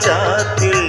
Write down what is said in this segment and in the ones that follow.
चाहती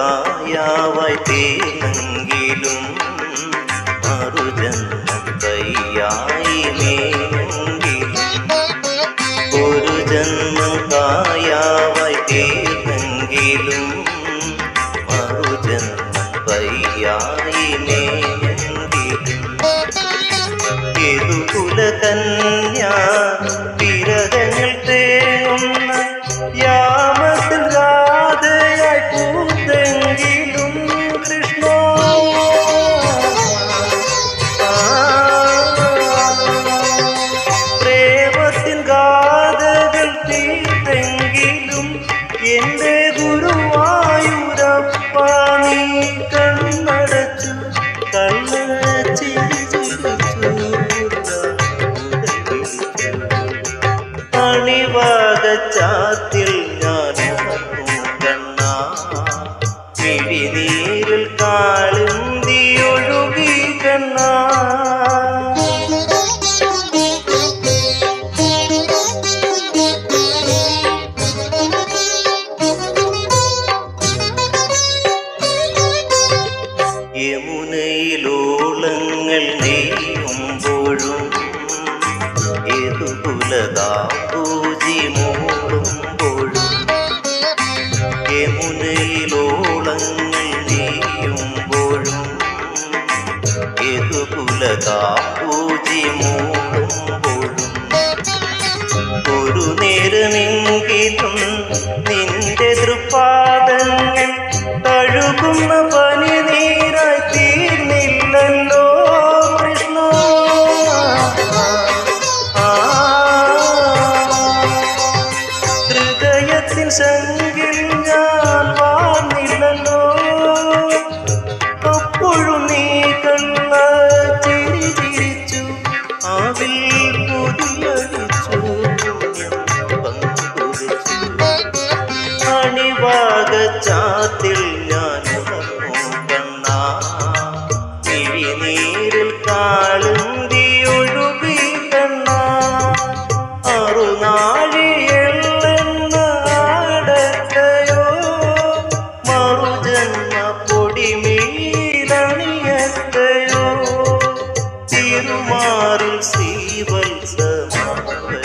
കായാവായി തീരെങ്കിലും മറുജന്മം ഒരു ജന്മം കായാവായി തീരെങ്കിലും മറുജന്മം കയ്യായി നീയെങ്കിലും വിരഹങ്ങൾ பாதச்சாத்தில் ஞான ഏതുകുലതാപൂജി മൂടുമ്പോഴും യമുനയിലോളങ്ങൾ മൂടുമ്പോഴും ഒരു നേരമെങ്കിലും மாறில் சீவல் சமாவை